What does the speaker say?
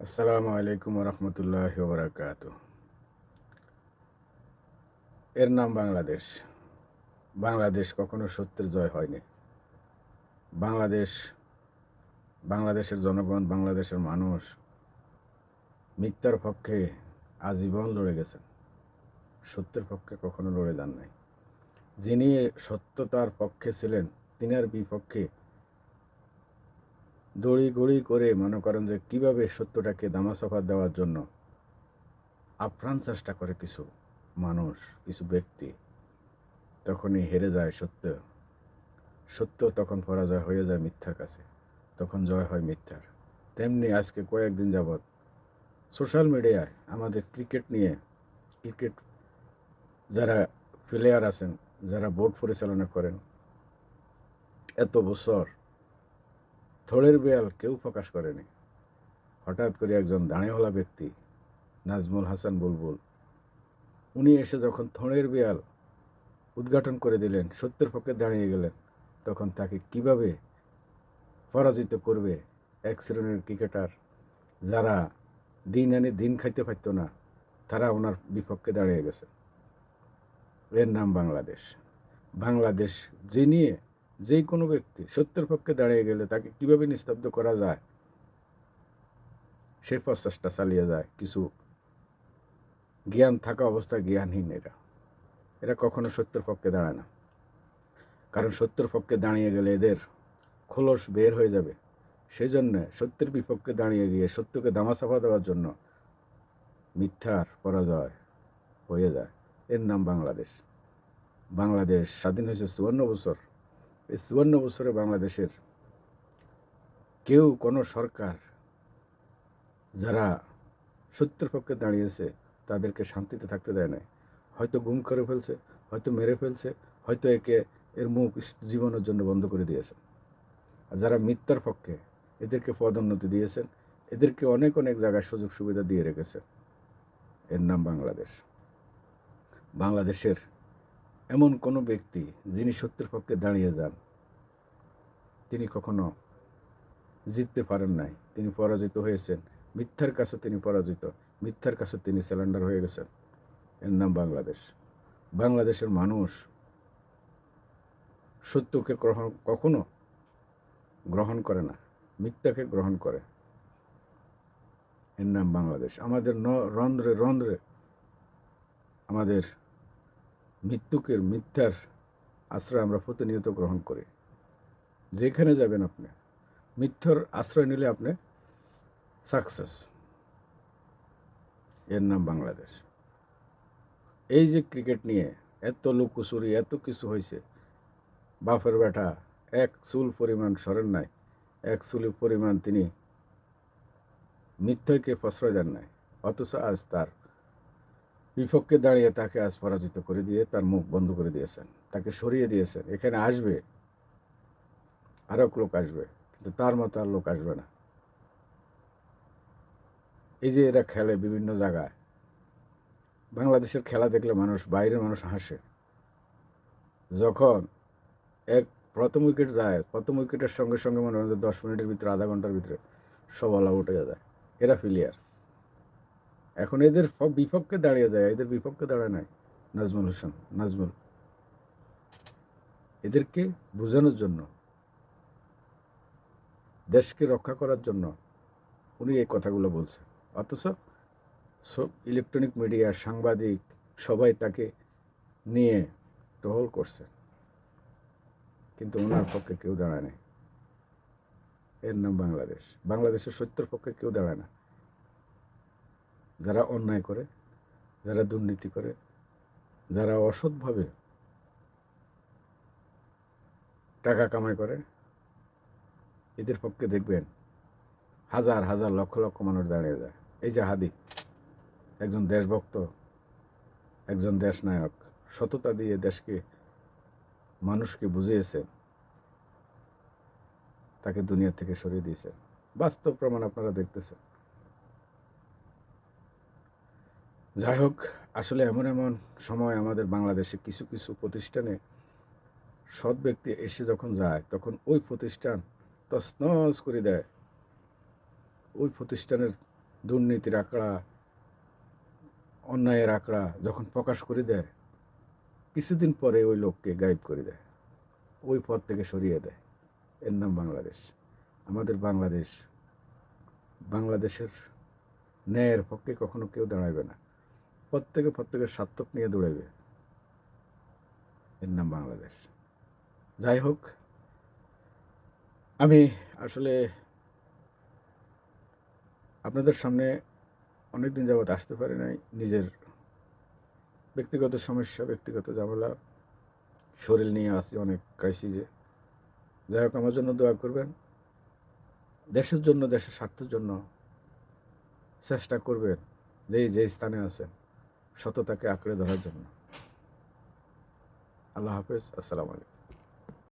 আসসালামু আলাইকুম রহমতুল্লাহ বরাকাত এর নাম বাংলাদেশ। বাংলাদেশ কখনো সত্যের জয় হয়নি। বাংলাদেশ, বাংলাদেশের জনগণ, বাংলাদেশের মানুষ মিথ্যার পক্ষে আজীবন লড়ে গেছেন। সত্যের পক্ষে কখনো লড়ে যান নাই। যিনি সত্যতার পক্ষে ছিলেন, তিনার বিপক্ষে দড়ি গড়ি করে মনে করেন যে কীভাবে সত্যটাকে দামাসাফা দেওয়ার জন্য আপ্রাণ চেষ্টা করে কিছু মানুষ, কিছু ব্যক্তি। তখনই হেরে যায় সত্য। সত্য তখন পরাজয় হয়ে যায় মিথ্যার কাছে। তখন জয় হয় মিথ্যার। তেমনি আজকে কয়েকদিন যাবৎ সোশ্যাল মিডিয়ায় আমাদের ক্রিকেট নিয়ে ক্রিকেট যারা প্লেয়ার আছেন, যারা বোর্ড পরিচালনা করেন, এত বছর থোড়ের বেয়াল কেউ প্রকাশ করেনি। হঠাৎ করে একজন দাঁড়িয়েওয়ালা ব্যক্তি, নাজমুল হাসান বুলবুল, উনি এসে যখন থোড়ের বেয়াল উদ্ঘাটন করে দিলেন, সত্যের পক্ষে দাঁড়িয়ে গেলেন, তখন তাকে কীভাবে পরাজিত করবে এক শ্রেণির ক্রিকেটার যারা দিন আনে দিন খাইতে পারত না, তারা ওনার বিপক্ষে দাঁড়িয়ে গেছে। এর নাম বাংলাদেশ। বাংলাদেশ যে নিয়ে যে কোনো ব্যক্তি সত্যের পক্ষে দাঁড়িয়ে গেলে তাকে কীভাবে নিস্তব্ধ করা যায়? সে প্রচেষ্টা চালিয়ে যায়। কিছু জ্ঞান থাকা অবস্থায় জ্ঞানহীন এরা। এরা কখনো সত্যের পক্ষে দাঁড়ায় না। কারণ সত্যের পক্ষে দাঁড়িয়ে গেলে এদের খোলস বের হয়ে যাবে। সেই জন্য সত্যের বিপক্ষে দাঁড়িয়ে গিয়ে সত্যকে দামাচাপা দেওয়ার জন্য মিথ্যার পরাজয় হয়ে যায়। এর নাম বাংলাদেশ। বাংলাদেশ স্বাধীন হয়েছে চুয়ান্ন বছর এই চুয়ান্ন বছরে বাংলাদেশের কেউ কোনো সরকার যারা সত্যের পক্ষে দাঁড়িয়েছে, তাদেরকে শান্তিতে থাকতে দেয় নাই। হয়তো গুম করে ফেলছে, হয়তো মেরে ফেলছে, হয়তো একে এর মুখ জীবনের জন্য বন্ধ করে দিয়েছে। আর যারা মিথ্যার পক্ষে এদেরকে পদোন্নতি দিয়েছেন, এদেরকে অনেক অনেক জায়গায় সুযোগ সুবিধা দিয়ে রেখেছে এর নাম বাংলাদেশ। বাংলাদেশের এমন কোনো ব্যক্তি যিনি সত্যের পক্ষে দাঁড়িয়ে যান, তিনি কখনো জিততে পারেন নাই। তিনি পরাজিত হয়েছেন। মিথ্যার কাছে তিনি পরাজিত। মিথ্যার কাছে তিনি স্যালেন্ডার হয়ে গেছেন। এর নাম বাংলাদেশ। বাংলাদেশের মানুষ সত্যকে গ্রহণ কখনো গ্রহণ করে না। মিথ্যাকে গ্রহণ করে। এর নাম বাংলাদেশ। আমাদের ন, রন্ধ্রে রন্ধ্রে আমাদের মৃত্যুকে মিথ্যার আশ্রয় আমরা প্রতিনিয়ত গ্রহণ করি। যেখানে যাবেন আপনি, মিথ্যার আশ্রয় নিলে আপনি সাকসেস এর নাম বাংলাদেশ। এই যে ক্রিকেট নিয়ে এত লুকুচুরি, এত কিছু হয়েছে বাফের বেটা এক চুল পরিমাণ সরেন নাই, এক চুল পরিমাণ তিনি মিথ্যকে প্রশ্রয় দেন নাই, অথচ আজ তার বিপক্ষে দাঁড়িয়ে তাকে আজ পরাজিত করে দিয়ে তার মুখ বন্ধ করে দিয়েছেন। তাকে সরিয়ে দিয়েছেন। এখানে আসবে। আরও লোক আসবে। কিন্তু তার মতো আর লোক আসবে না। এই যে এরা খেলে বিভিন্ন জায়গায়। বাংলাদেশের খেলা দেখলে মানুষ, বাইরের মানুষ হাসে। যখন এক প্রথম উইকেট যায়, প্রথম উইকেটের সঙ্গে সঙ্গে মনে হয় দশ মিনিটের ভিতরে, আধা ঘণ্টার ভিতরে সব অল হয়ে যায়। এরা ফিলিয়ার এখন এদের বিপক্ষে দাঁড়িয়ে যায়, এদের বিপক্ষে দাঁড়ায় নাই নাজমুল হোসেন, নাজমুল। এদেরকে বোঝানোর জন্য, দেশকে রক্ষা করার জন্য উনি এই কথাগুলো বলছেন। অথচ সব ইলেকট্রনিক মিডিয়া, সাংবাদিক সবাই তাকে নিয়ে টহল করছে। কিন্তু ওনার পক্ষে কেউ দাঁড়ায় নাই। এর নাম বাংলাদেশ। বাংলাদেশের সত্যের পক্ষে কেউ দাঁড়ায় না। যারা অন্যায় করে, যারা দুর্নীতি করে, যারা অসৎভাবে টাকা কামাই করে, এদের পক্ষে দেখবেন হাজার হাজার, লক্ষ লক্ষ মানুষ দাঁড়িয়ে যায়। এই যে হাদি একজন দেশভক্ত, একজন দেশনায়ক, সততা দিয়ে দেশকে, মানুষকে বুঝিয়েছে, তাকে দুনিয়া থেকে সরিয়ে দিয়েছে। বাস্তব প্রমাণ আপনারা দেখতেছেন। যাই হোক, আসলে এমন এমন সময় আমাদের বাংলাদেশে কিছু কিছু প্রতিষ্ঠানে সৎ ব্যক্তি এসে যখন যায়, তখন ওই প্রতিষ্ঠান তছনছ করে দেয়। ওই প্রতিষ্ঠানের দুর্নীতির আঁকড়া, অন্যায়ের আঁকড়া যখন প্রকাশ করে দেয়, কিছুদিন পরে ওই লোককে গায়েব করে দেয়। ওই পথ থেকে সরিয়ে দেয়। এর নাম বাংলাদেশ। আমাদের বাংলাদেশ, বাংলাদেশের ন্যায়ের পক্ষে কখনো কেউ দাঁড়াবে না। প্রত্যেকে প্রত্যেকের স্বার্থক নিয়ে দৌড়াবে এর নাম বাংলাদেশ। যাই হোক, আমি আসলে আপনাদের সামনে অনেক দিন যাবৎ আসতে পারি নাই। নিজের ব্যক্তিগত সমস্যা, ব্যক্তিগত ঝামেলা, শরীর নিয়ে আসি অনেক ক্রাইসিসে যাই হোক, আমার জন্য দোয়া করবেন। দেশের জন্য, দেশের স্বার্থের জন্য চেষ্টা করবেন, যেই যে স্থানে আছেন। সততাকে আঁকড়ে ধরার জন্য। আল্লাহ হাফেজ আসসালামু আলাইকুম।